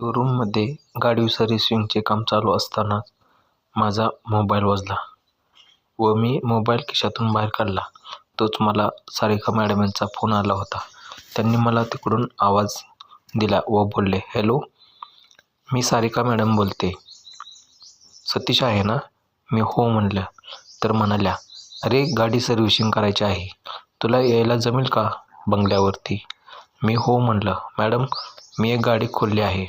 शोरूममध्ये गाडी सर्व्हिसिंगचे काम चालू असतानाच माझा मोबाईल वाजला व मी मोबाईल खिशातून बाहेर काढला. तोच मला सारिका मॅडम यांचा फोन आला होता. त्यांनी मला तिकडून आवाज दिला व बोलले हॅलो मी सारिका मॅडम बोलते. सतीश आहे ना? मी हो म्हणलं तर म्हणाल्या अरे गाडी सर्व्हिसिंग करायची आहे. तुला यायला जमेल का? बंगल्यावरती. मी हो म्हणलं. मॅडम मी एक गाडी खोलली आहे.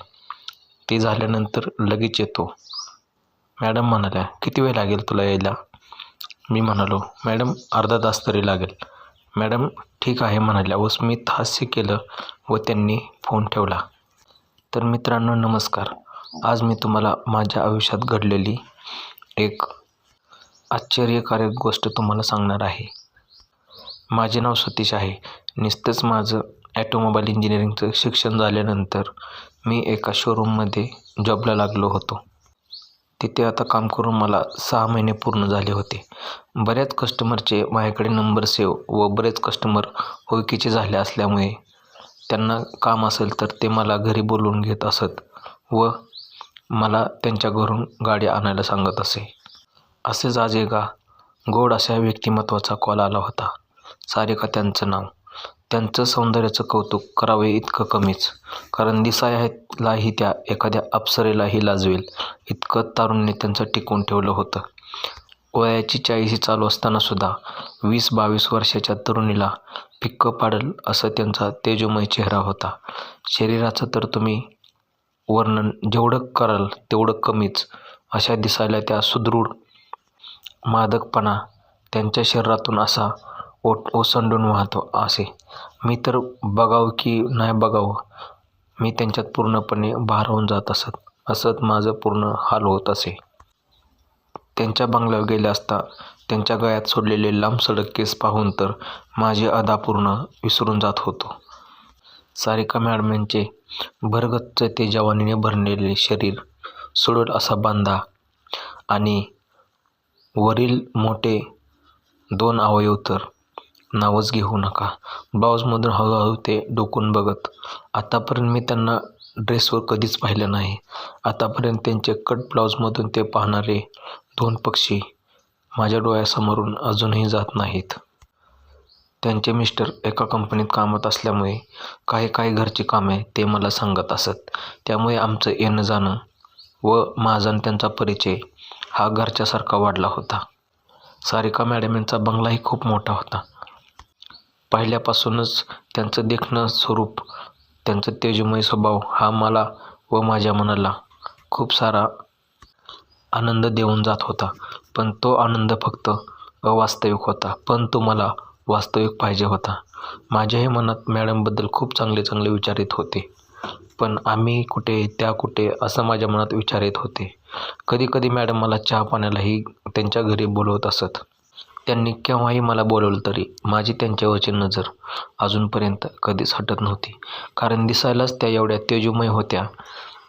ते झाल्यानंतर लगेच येतो. मॅडम म्हणाल्या किती वेळ लागेल तुला यायला? मी म्हणालो मॅडम अर्धा तास तरी लागेल. मॅडम ठीक आहे म्हणाल्या. व स्मित हास्य केलं व त्यांनी फोन ठेवला. तर मित्रांनो नमस्कार. आज मी तुम्हाला माझ्या आयुष्यात घडलेली एक आश्चर्यकारक गोष्ट तुम्हाला सांगणार आहे. माझे नाव सतीश आहे. नुसतंच माझं ॲटोमोबाईल इंजिनिअरिंगचं शिक्षण झाल्यानंतर मी एका शोरूममध्ये जॉबला लागलो होतो. तिथे आता काम करून मला सहा महिने पूर्ण झाले होते. बऱ्याच कस्टमरचे माझ्याकडे नंबर सेव व बरेच कस्टमर ओळखीचे झाले असल्यामुळे त्यांना काम असेल तर ते मला घरी बोलवून घेत असत व मला त्यांच्या घरून गाडी आणायला सांगत असे. असेच आज एका गोड अशा व्यक्तिमत्वाचा कॉल आला होता. सारिका त्यांचं नाव. त्यांचं सौंदर्याचं कौतुक करावे इतकं कमीच. कारण दिसायलाही त्या एखाद्या अप्सरेलाही लाजवेल. इतकं तारुण्य त्यांचं टिकून ठेवलं होतं. वयाची चाळीशी चालू असतानासुद्धा वीस बावीस वर्षाच्या तरुणीला फिक्क पाडल असं त्यांचा तेजोमय चेहरा होता. शरीराचं तर तुम्ही वर्णन जेवढं कराल तेवढं कमीच. अशा दिसायला त्या सुदृढ मादकपणा त्यांच्या शरीरातून असा ओट ओसंडून वाहतो असे. मी तर बघावं की नाही बघावं मी त्यांच्यात पूर्णपणे भारावून जात असत असत माझं पूर्ण हाल होत असे. त्यांच्या बंगल्यावर गेले असता त्यांच्या गळ्यात सोडलेले लांब सडक केस पाहून तर माझे अदा पूर्ण विसरून जात होतो. सारिका मॅडम यांचे भरगच्च ते जवानीने भरलेले शरीर सुडोल असा बांधा आणि वरील मोठे दोन अवयव तर नावच घेऊ नका. ब्लाऊजमधून हळूहळू ते डोकून बघत. आतापर्यंत मी त्यांना ड्रेसवर कधीच पाहिलं नाही. आतापर्यंत त्यांचे कट ब्लाऊजमधून ते पाहणारे दोन पक्षी माझ्या डोळ्यासमोरून अजूनही जात नाहीत. त्यांचे मिस्टर एका कंपनीत कामात असल्यामुळे काही काही घरची कामे ते मला सांगत असत. त्यामुळे आमचं येणं जाणं व माझा आणि त्यांचा परिचय हा घरच्यासारखा वाढला होता. सारिका मॅडम यांचा बंगलाही खूप मोठा होता. पहिल्यापासूनच त्यांचं देखणं स्वरूप त्यांचं तेजोमय स्वभाव हा मला व माझ्या मनाला खूप सारा आनंद देऊन जात होता. पण तो आनंद फक्त अवास्तविक होता पण तो मला वास्तविक पाहिजे होता. माझ्याही मनात मॅडमबद्दल खूप चांगले चांगले विचार येत होते. पण आम्ही कुठे त्या कुठे असं माझ्या मनात विचार येत होते. कधी कधी मॅडम मला चहा पाण्यालाही त्यांच्या घरी बोलवत असत. त्यांनी केव्हाही मला बोलवलं तरी माझी त्यांच्यावरची नजर अजूनपर्यंत कधीच हटत नव्हती. कारण दिसायलाच त्या एवढ्या तेजोमय होत्या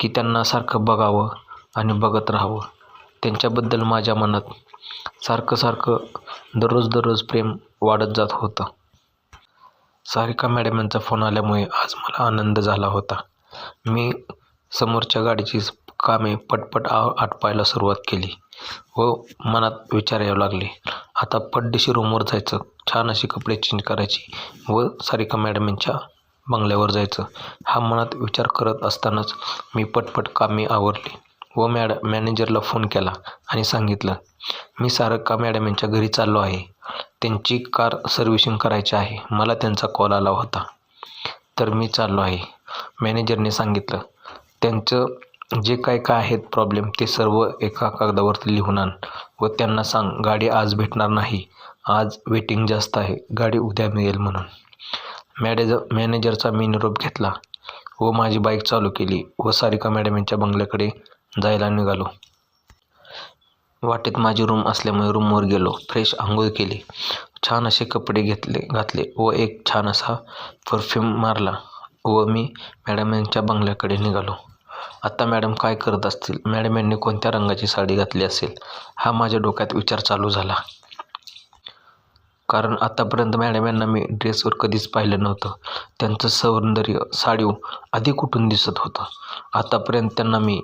की त्यांना सारखं बघावं आणि बघत राहावं. त्यांच्याबद्दल माझ्या मनात सारखं सारखं दररोज दररोज प्रेम वाढत जात होतं. सारिका मॅडम यांचा फोन आल्यामुळे आज मला आनंद झाला होता. मी समोरच्या गाडीची कामे पटपट आ आटपायला सुरुवात केली. व मनात विचार यावं लागले. आता पड्डेशी रूमवर जायचं. छान असे कपडे चेंज करायची व सारिका मॅडम यांच्या बंगल्यावर जायचं. हा मनात विचार करत असतानाच मी पटपट कामे आवरली व मॅड मॅनेजरला फोन केला आणि सांगितलं मी सारिका मॅडम यांच्या घरी चाललो आहे. त्यांची कार सर्व्हिसिंग करायची आहे. मला त्यांचा कॉल आला होता. तर मी चाललो आहे. मॅनेजरने सांगितलं त्यांचं जे काय काय आहेत प्रॉब्लेम ते सर्व एका कागदावरती लिहून आण व त्यांना सांग गाडी आज भेटणार नाही आज वेटिंग जास्त आहे गाडी उद्या मिळेल म्हणून. मॅडेज मॅनेजरचा मी निरोप घेतला. व माझी बाईक चालू केली व सारिका मॅडम यांच्या बंगल्याकडे जायला निघालो. वाटेत माझी रूम असल्यामुळे रूमवर गेलो. फ्रेश आंघोळ केली. छान असे कपडे घेतले घातले व एक छान असा परफ्यूम मारला. व मी मॅडम यांच्या बंगल्याकडे निघालो. आत्ता मॅडम काय करत असतील? मॅडम यांनी कोणत्या रंगाची साडी घातली असेल? हा माझ्या डोक्यात विचार चालू झाला. कारण आत्तापर्यंत मॅडम यांना मी ड्रेसवर कधीच पाहिलं नव्हतं. त्यांचं सौंदर्य साडीव आधी कुठून दिसत होतं? आतापर्यंत त्यांना मी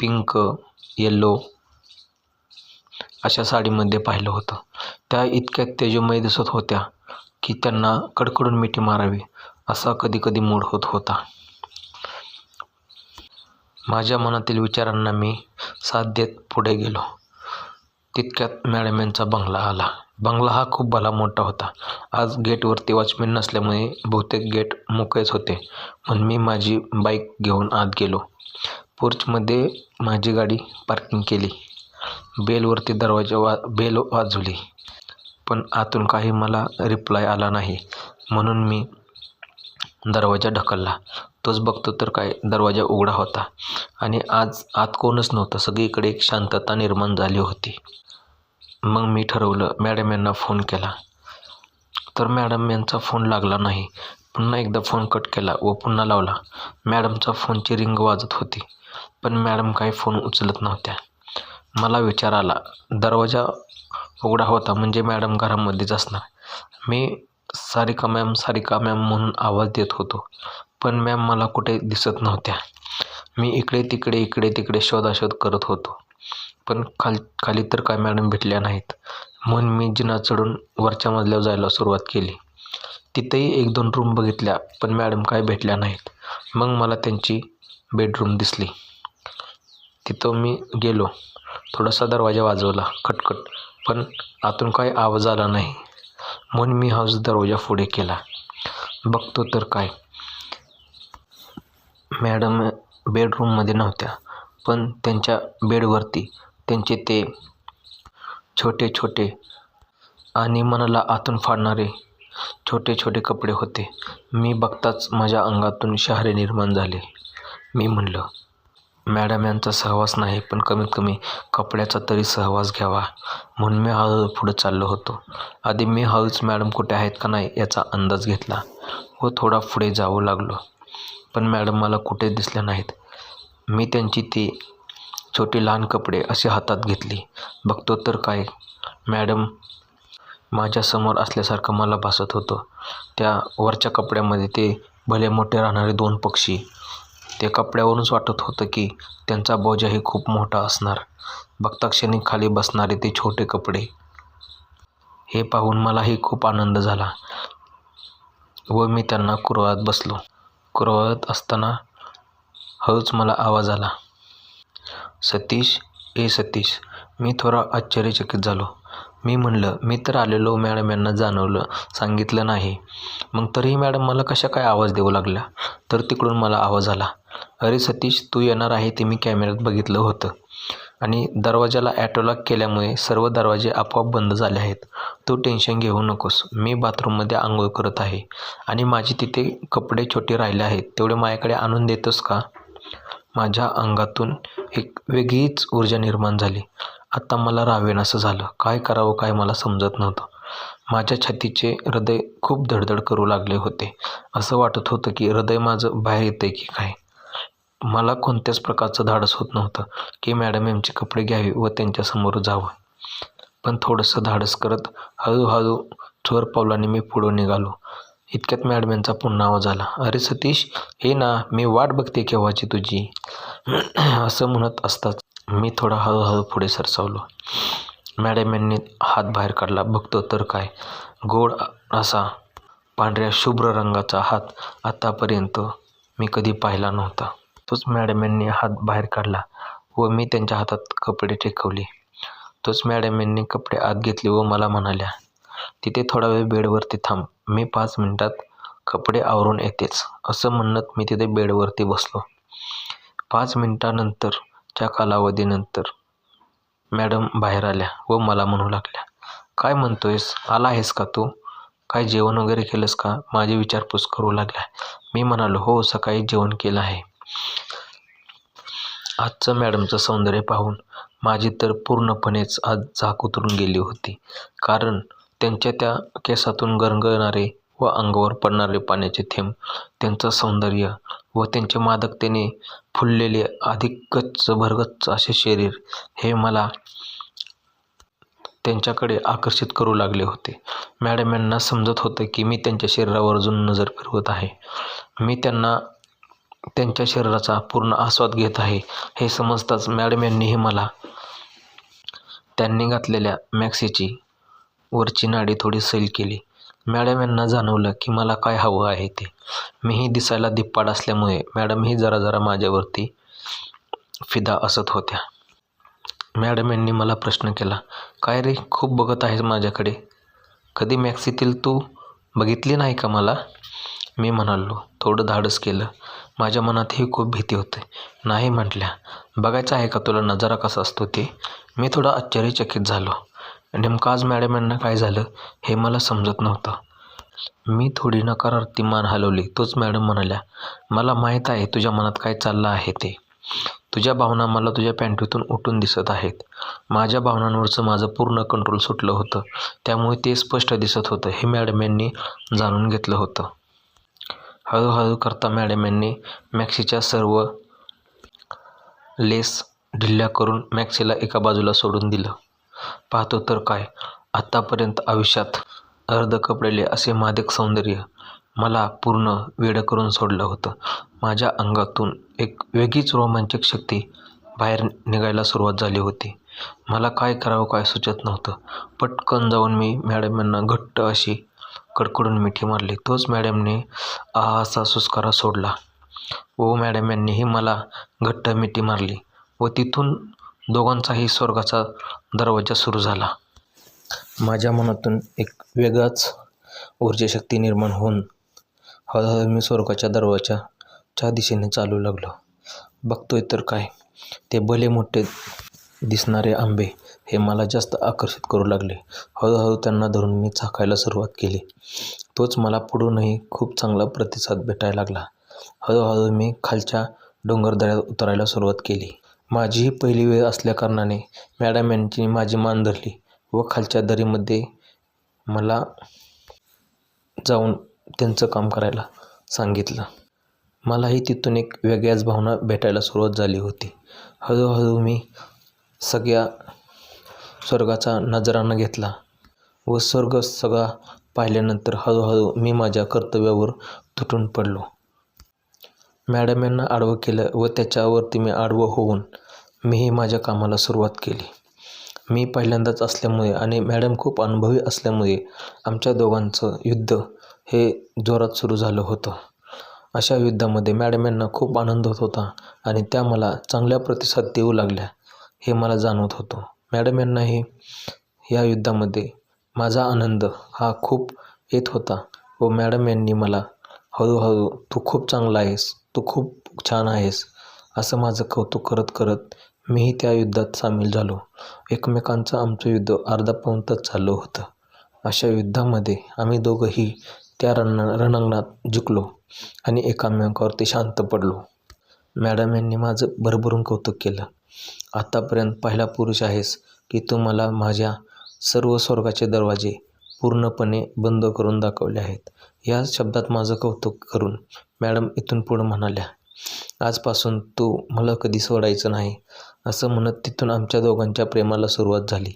पिंक येल्लो अशा साडीमध्ये पाहिलं होतं. त्या इतक्या तेजोमय दिसत होत्या की त्यांना कडकडून मिठी मारावी असा कधी कधी मूड होत होता. माझ्या मनातील विचारांना मी साथ देत पुढे गेलो. तितक्यात मॅडम यांचा बंगला आला. बंगला हा खूप भला मोठा होता. आज गेटवरती वॉचमॅन नसल्यामुळे बहुतेक गेट मोकळेच होते. म्हणून मी माझी बाईक घेऊन आत गेलो. पोर्चमध्ये माझी गाडी पार्किंग केली. बेलवरती दरवाजा वा बेल वाजवली. पण आतून काही मला रिप्लाय आला नाही. म्हणून मी दरवाजा ढकलला. तोच बघतो तर काय? दरवाजा उघडा होता. आणि आज आत कोणच नव्हतं. सगळीकडे एक शांतता निर्माण झाली होती. मग मी ठरवलं मॅडम यांना फोन केला. तर मॅडम यांचा फोन लागला नाही. पुन्हा एकदा फोन कट केला व पुन्हा लावला. मॅडमचा फोनची रिंग वाजत होती पण मॅडम काही फोन उचलत नव्हत्या. मला विचार आला दरवाजा उघडा होता म्हणजे मॅडम घरामध्येच असणार. मी सारिका मॅम सारिका मॅम म्हणून आवाज देत होतो. पण मॅम मला कुठे दिसत नव्हत्या. मी इकडे तिकडे इकडे तिकडे शोधाशोध करत होतो. पण खाल खाली तर काय मॅडम भेटल्या नाहीत. म्हणून मी जिना चढून वरच्या मजल्यावर जायला सुरुवात केली. तिथेही एक दोन रूम बघितल्या पण मॅडम काय भेटल्या नाहीत. मग मला त्यांची बेडरूम दिसली. तिथं मी गेलो. थोडासा दरवाजा वाजवला खटखट. पण आतून काही आवाज आला नाही. म्हणून मी हौस दरवाजा पुढे केला. बघतो तर काय. मॅडम बेडरूममध्ये नव्हत्या पण त्यांच्या बेडवरती त्यांचे ते छोटे छोटे आणि मनाला आतून फाडणारे छोटे छोटे कपडे होते. मी बघताच माझ्या अंगातून शहारे निर्माण झाले. मी म्हणलं मॅडम यांचा सहवास नाही पण कमीत कमी कपड्याचा तरी सहवास घ्यावा. म्हणून मी हळूहळू पुढे चाललो होतो. आधी मी हळूच मॅडम कुठे आहेत का नाही याचा अंदाज घेतला व थोडा पुढे जावं लागलो. पण मॅडम मला कुठे दिसल्या नाहीत. मी त्यांची ती छोटी लहान कपडे असे हातात घेतली. बघतो तर काय. मॅडम माझ्यासमोर असल्यासारखं मला भासत होतं. त्या वरच्या कपड्यामध्ये ते भले मोठे राहणारे दोन पक्षी ते कपड्यावरूनच वाटत होतं की त्यांचा बोजाही खूप मोठा असणार. बघता क्षणी खाली बसणारे ते छोटे कपडे. हे पाहून मलाही खूप आनंद झाला व मी त्यांना कुरवाळत बसलो. कुरवाळत असताना हळूच मला आवाज आला सतीश ए सतीश मी थोडा आश्चर्यचकित झालो. मी म्हणलं मी तर आलेलो मॅडम यांना जाणवलं सांगितलं नाही. मग तरीही मॅडम मला कशा काय आवाज देऊ लागला तर तिकडून मला आवाज आला अरे सतीश तू येणार आहे ते मी कॅमेऱ्यात बघितलं होतं. आणि दरवाजाला ॲटोलॉक केल्यामुळे सर्व दरवाजे आपोआप बंद झाले आहेत. तू टेन्शन घेऊ नकोस. मी बाथरूममध्ये आंघोळ करत आहे. आणि माझे तिथे कपडे छोटे राहिले आहेत. तेवढे माझ्याकडे आणून देतोस का? माझ्या अंगातून एक वेगळीच ऊर्जा निर्माण झाली. आता मला रावेनासं झालं. काय करावं काय मला समजत नव्हतं. माझ्या छातीचे हृदय खूप धडधड करू लागले होते. असं वाटत होतं की हृदय माझं बाहेर येतं की काय? मला कोणत्याच प्रकारचं धाडस होत नव्हतं की मॅडम यांचे कपडे घ्यावे व त्यांच्यासमोर जावं. पण थोडंसं धाडस करत हळूहळू चोर पावलाने मी पुढं निघालो. इतक्यात मॅडम यांचा पुन्हा आवाज आला. अरे सतीश हे ना मी वाट बघते केव्हाची तुझी. असं म्हणत असताच मी थोडा हळूहळू पुढे सरसावलो. मॅडम यांनी हात बाहेर काढला. बघतो तर काय? गोड असा पांढऱ्या शुभ्र रंगाचा हात आत्तापर्यंत मी कधी पाहिला नव्हता. तोच मॅडम यांनी हात बाहेर काढला व मी त्यांच्या हातात कपडे टेकवले. तोच मॅडम यांनी कपडे आत घेतले व मला म्हणाल्या तिथे थोडा वेळ बेडवरती थांब. मी पाच मिनटात कपडे आवरून येतेच. असं म्हणत मी तिथे बेडवरती बसलो. पाच मिनटानंतर च्या कालावधीनंतर मॅडम बाहेर आल्या व मला म्हणू लागल्या काय म्हणतोयस? आला आहेस का तू? काय जेवण वगैरे केलंस का? माझी विचारपूस करू लागल्या. मी म्हणालो हो सकाळी जेवण केलं आहे. आजचं मॅडमचं सौंदर्य पाहून माझी तर पूर्णपणेच आज झाक उतरून गेली होती. कारण त्यांच्या त्या केसातून गरगरणारे व अंगावर पडणारे पाण्याचे थेंब त्यांचं सौंदर्य व त्यांचे मादकतेने फुललेले अधिक गच्च भरगच्च असे शरीर हे मला त्यांच्याकडे आकर्षित करू लागले होते. मॅडम यांना समजत होतं की मी त्यांच्या शरीरावर अजून नजर फिरवत आहे. मी त्यांना त्यांच्या शरीराचा पूर्ण आस्वाद घेत आहे. हे समजताच मॅडम यांनीही मला त्यांनी घातलेल्या मॅक्सीची वरची नाडी थोडी सैल केली. मॅडम यांना जाणवलं की मला काय हवं आहे ते. मीही दिसायला धिप्पाड असल्यामुळे मॅडमही जरा जरा माझ्यावरती फिदा असत होत्या. मॅडम यांनी मला प्रश्न केला काय रे खूप बघत आहेस माझ्याकडे? कधी मॅक्सीतील तू बघितली नाही का मला? मी म्हणालो थोडं धाडस केलं. माझ्या मनातही खूप भीती होते. नाही म्हटल्या बघायचं आहे का तुला नजारा कसा असतो ते? मी थोडा आश्चर्यचकित झालो. नेमकं आज मॅडम यांना काय झालं हे मला समजत नव्हतं. मी थोडी नकारार्थी मान हलवली तोच मॅडम म्हणाल्या मला माहीत आहे तुझ्या मनात काय चाललं आहे ते. तुझ्या भावना मला तुझ्या पॅन्टीतून उठून दिसत आहेत. माझ्या भावनांवरचं माझं पूर्ण कंट्रोल सुटलं होतं. त्यामुळे ते स्पष्ट दिसत होतं हे मॅडम यांनी जाणून घेतलं होतं. हळूहळू करता मॅडम यांनी मॅक्सीच्या सर्व लेस ढिल्ल्या करून मॅक्सीला एका बाजूला सोडून दिलं. पाहतो तर काय? आत्तापर्यंत आयुष्यात अर्ध कपडेले असे मादक सौंदर्य मला पूर्ण वेडं करून सोडलं होतं. माझ्या अंगातून एक वेगळीच रोमांचक शक्ती बाहेर निघायला सुरुवात झाली होती. मला काय करावं काय सुचत नव्हतं. पटकन जाऊन मी मॅडम यांना घट्ट अशी कडकडून मिठी मारली. तोच मॅडमने आहासा सुस्कारा सोडला. व मॅडम यांनीही मला घट्ट मिठी मारली व तिथून दोघांचाही स्वर्गाचा दरवाजा सुरू झाला. माझ्या मनातून एक वेगळाच ऊर्जाशक्ती निर्माण होऊन हळूहळू मी स्वर्गाच्या दरवाजाच्या दिशेने चालू लागलो. बघतोय तर काय? ते भले मोठे दिसणारे आंबे हे मला जास्त आकर्षित करू लागले. हळूहळू त्यांना धरून मी चाकायला सुरुवात केली. तोच मला पुढूनही खूप चांगला प्रतिसाद भेटायला लागला. हळूहळू मी खालच्या डोंगरदऱ्यात उतरायला सुरुवात केली. माझी ही पहिली वेळ असल्याकारणाने मॅडम यांची माझी मान धरली व खालच्या दरीमध्ये मला जाऊन त्यांचं काम करायला सांगितलं. मलाही तिथून एक वेगळ्याच भावना भेटायला सुरुवात झाली होती. हळूहळू मी सगळ्या स्वर्गाचा नजराना घेतला व स्वर्ग सगळा पाहिल्यानंतर हळूहळू मी माझ्या कर्तव्यावर तुटून पडलो. मॅडम यांना आडवं केलं व त्याच्यावरती मी आडवं होऊन मीही माझ्या कामाला सुरुवात केली. मी पहिल्यांदाच असल्यामुळे आणि मॅडम खूप अनुभवी असल्यामुळे आमच्या दोघांचं युद्ध हे जोरात सुरू झालं होतं. अशा युद्धामध्ये मॅडम यांना खूप आनंद होत होता आणि त्या मला चांगल्या प्रतिसाद देऊ लागल्या हे मला जाणवत होतं. मॅडम यांनाही या युद्धामध्ये माझा आनंद हा खूप येत होता व मॅडम यांनी मला हळूहळू तू खूप चांगला आहेस तू खूप छान आहेस असं माझं कौतुक करत करत मीही त्या युद्धात सामील झालो. एकमेकांचं आमचं युद्ध अर्धा पाऊण तास चाललं होतं. अशा युद्धामध्ये आम्ही दोघंही त्या रण रणांगणात जिंकलो आणि एकामेकावरती शांत पडलो. मॅडम यांनी माझं भरभरून कौतुक केलं. आत्तापर्यंत पहिला पुरुष आहेस की तू मला माझ्या सर्व स्वर्गाचे दरवाजे पूर्णपणे बंद करून दाखवले आहेत. या शब्दात माझं कौतुक करून मॅडम इथून पुढं म्हणाल्या आजपासून तू मला कधी सोडायचं नाही असं म्हणत तिथून आमच्या दोघांच्या प्रेमाला सुरुवात झाली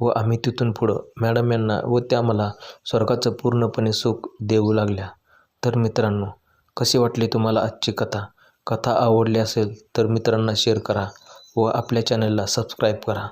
व आम्ही तिथून पुढं मॅडम यांना व त्या मला स्वर्गाचं पूर्णपणे सुख देऊ लागल्या. तर मित्रांनो कशी वाटली तुम्हाला आजची कथा? कथा आवडली असेल तर मित्रांना शेअर करा व आपल्या चॅनलला सबस्क्राईब करा.